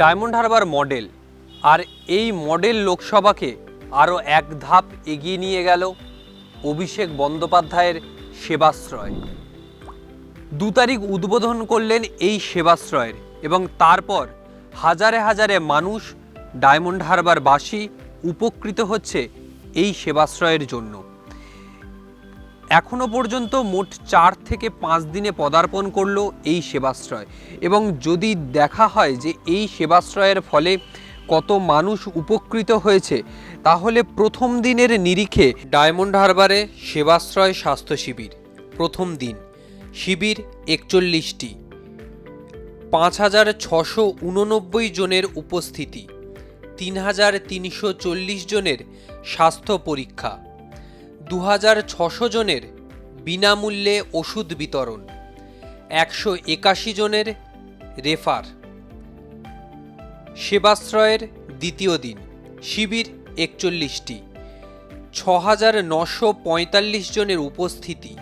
Diamond Harbour model. আর এই model লোকসভাকে আরও এক ধাপ এগিয়ে নিয়ে গেল অভিষেক বন্দ্যোপাধ্যায়ের সেবাশ্রয়। দু তারিখ উদ্বোধন করলেন এই সেবাশ্রয়ের এবং তারপর হাজারে হাজারে মানুষ ডায়মন্ড হারবারবাসী উপকৃত হচ্ছে এই সেবাশ্রয়ের জন্য। এখনও পর্যন্ত মোট চার থেকে পাঁচ দিনে পদার্পণ করল এই সেবাশ্রয়। এবং যদি দেখা হয় যে এই সেবাশ্রয়ের ফলে কত মানুষ উপকৃত হয়েছে, তাহলে প্রথম দিনের নিরিখে ডায়মন্ড হারবারে সেবাশ্রয় স্বাস্থ্য শিবির, প্রথম দিন। শিবির একচল্লিশটি। পাঁচ হাজার ছশো উননব্বই জনের উপস্থিতি। তিন হাজার তিনশো চল্লিশ জনের স্বাস্থ্য পরীক্ষা। দু জনের বিনামূল্যে ওষুধ বিতরণ, একশো একাশি জনের রেফার। সেবাশ্রয়ের দ্বিতীয় দিন, শিবির একচল্লিশটি ছ হাজার নশো পঁয়তাল্লিশ জনের উপস্থিতি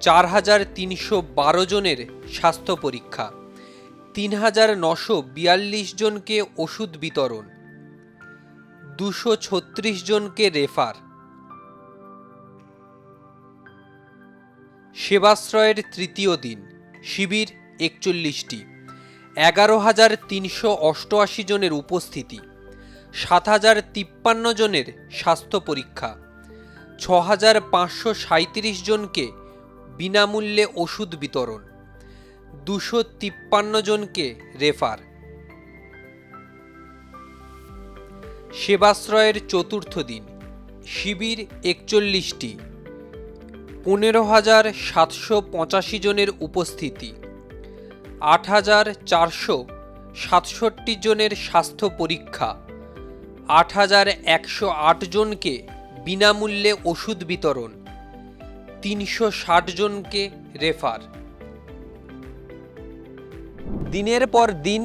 চার হাজার তিনশো বারো জনের স্বাস্থ্য পরীক্ষা তিন হাজার নশো বিয়াল্লিশ জনকে ওষুধ বিতরণ, দুশো ছত্রিশ জনকে রেফার। সেবাশ্রয়ের তৃতীয় দিন, শিবির একচল্লিশটি। এগারো হাজার তিনশো অষ্টআশি জনের উপস্থিতি, সাত হাজার তিপ্পান্ন জনের স্বাস্থ্য পরীক্ষা, ছ হাজার পাঁচশো সাঁত্রিশ জনকে বিনামূল্যে ওষুধ বিতরণ, দুশো তিপ্পান্ন জনকে রেফার। সেবাশ্রয়ের চতুর্থ দিন, শিবির একচল্লিশটি। পনেরো হাজার সাতশো পঁচাশি জনের উপস্থিতি, আট হাজার চারশো সাতষট্টি জনের স্বাস্থ্য পরীক্ষা, আট হাজার একশো আট জনকে বিনামূল্যে ওষুধ বিতরণ, তিনশো ষাট জনকে রেফার। দিনের পর দিন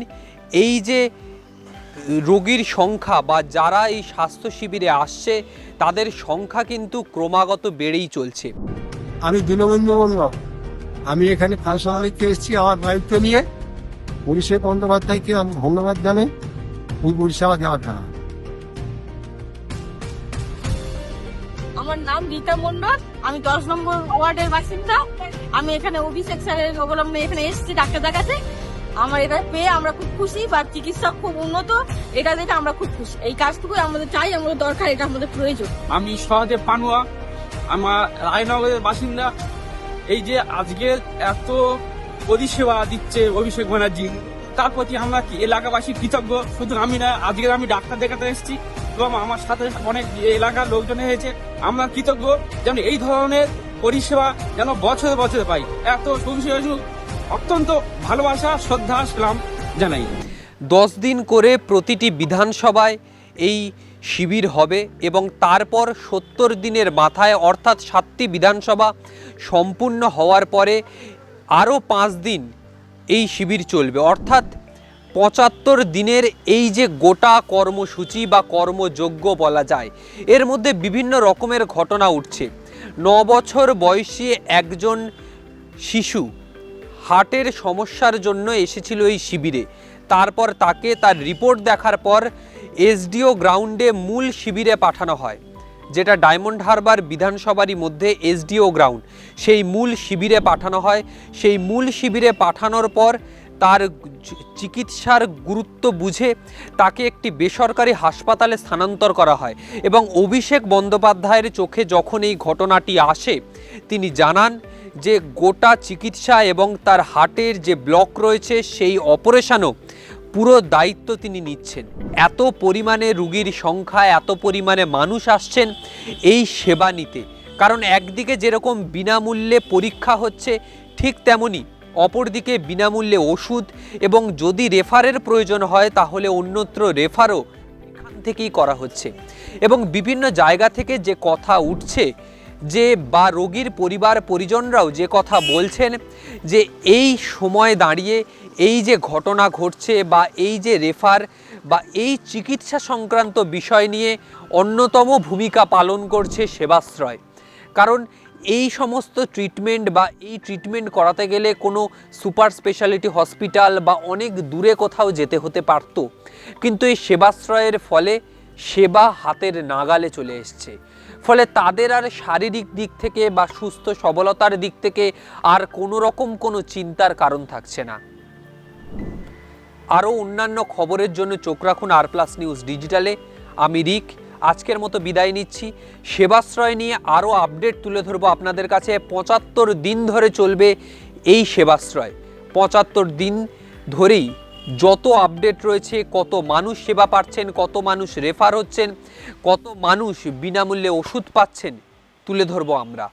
এই যে রোগীর সংখ্যা বা যারা এই স্বাস্থ্য শিবিরে আসছে, তাদের সংখ্যা কিন্তু ক্রমাগত বেড়েই চলছে। আমি দীনবন্ধু বললাম আমি এখানে ফাঁসমালিককে এসেছি আমার দায়িত্ব নিয়ে। পুলিশের বন্দ্যোপাধ্যায়কে আমি ধন্যবাদ জানাই। ওই পরিষেবা দেওয়ার জন্য আমার নাম রীতা মন্ডল আমি দশ নম্বর ওয়ার্ডের বাসিন্দা। আমি এখানে অভিষেক স্যারের অবলম্বনে এখানে এসেছি ডাক্তার দেখাতে। আমার এটা পেয়ে আমরা খুব খুশি বা চিকিৎসা খুব উন্নত। এটা দেখে আমরা খুব খুশি। এই কাজটুকু আমাদের চাই আমাদের দরকার এটা আমাদের প্রয়োজন। আমি সহদেব পানুয়া আমার রায়নগরের বাসিন্দা। এই যে আজকে এত পরিষেবা দিচ্ছে অভিষেক ব্যানার্জি, তার প্রতি আমরা এলাকাবাসী কৃতজ্ঞ? শুধু আমি না আজকে আমি ডাক্তার দেখাতে এসেছি। এবং আমার সাথে অনেক এলাকার লোকজন হয়েছে আমরা কৃতজ্ঞ যেন এই ধরনের পরিষেবা যেন বছরে বছরে পাই। এত সুবিধা অত্যন্ত ভালোবাসা, শ্রদ্ধা সালাম জানাই। দশ দিন করে প্রতিটি বিধানসভায় এই শিবির হবে এবং তারপর সত্তর দিনের মাথায় অর্থাৎ সাতটি বিধানসভা সম্পূর্ণ হওয়ার পরে আরও পাঁচ দিন এই শিবির চলবে। অর্থাৎ পঁচাত্তর দিনের এই যে গোটা কর্মসূচি বা কর্মযোগ্য বলা যায়, এর মধ্যে বিভিন্ন রকমের ঘটনা উঠছে। ন বছর বয়সী একজন শিশু হার্টের সমস্যার জন্য এসেছিল এই শিবিরে। তারপর তাকে তার রিপোর্ট দেখার পর এসডিও গ্রাউন্ডে মূল শিবিরে পাঠানো হয়, যেটা ডায়মন্ড হারবার বিধানসভারই মধ্যে এসডিও গ্রাউন্ড। সেই মূল শিবিরে পাঠানো হয়, সেই মূল শিবিরে পাঠানোর পর তার চিকিৎসার গুরুত্ব বুঝে তাকে একটি বেসরকারি হাসপাতালে স্থানান্তর করা হয় এবং অভিষেক বন্দ্যোপাধ্যায়ের চোখে যখন এই ঘটনাটি আসে, তিনি জানান যে গোটা চিকিৎসা এবং তার হার্টের যে ব্লক রয়েছে, সেই অপারেশনও পুরো দায়িত্ব তিনি নিচ্ছেন। এত পরিমাণে রুগীর সংখ্যা, এত পরিমাণে মানুষ আসছেন এই সেবা নিতে। কারণ একদিকে যেরকম বিনামূল্যে পরীক্ষা হচ্ছে, ঠিক তেমনি অপরদিকে বিনামূল্যে ওষুধ এবং যদি রেফারের প্রয়োজন হয়, তাহলে অন্যত্র রেফারও এখান থেকেই করা হচ্ছে। এবং বিভিন্ন জায়গা থেকে যে কথা উঠছে যে বা রোগীর পরিবার পরিজনরাও যে কথা বলছেন, যে এই সময় দাঁড়িয়ে এই যে ঘটনা ঘটছে বা এই যে রেফার বা এই চিকিৎসা সংক্রান্ত বিষয় নিয়ে অন্যতম ভূমিকা পালন করছে সেবাশ্রয়। কারণ এই সমস্ত ট্রিটমেন্ট বা এই ট্রিটমেন্ট করাতে গেলে কোনো সুপার স্পেশালিটি হসপিটাল বা অনেক দূরে কোথাও যেতে হতে পারতো। কিন্তু এই সেবাশ্রয়ের ফলে সেবা হাতের নাগালে চলে এসছে। ফলে তাদের আর শারীরিক দিক থেকে বা সুস্থ সবলতার দিক থেকে আর কোনো রকম কোনো চিন্তার কারণ থাকছে না। আরও অন্যান্য খবরের জন্য চোখ রাখুন আর প্লাস নিউজ ডিজিটালে। আমি রিক, আজকের মতো বিদায় নিচ্ছি। সেবাশ্রয় নিয়ে আরও আপডেট তুলে ধরবো আপনাদের কাছে। পঁচাত্তর দিন ধরে চলবে এই সেবাশ্রয়। পঁচাত্তর দিন ধরেই যত আপডেট রয়েছে, কত মানুষ সেবা পাচ্ছেন, কত মানুষ রেফার হচ্ছেন, কত মানুষ বিনামূল্যে ওষুধ পাচ্ছেন, তুলে ধরবো আমরা।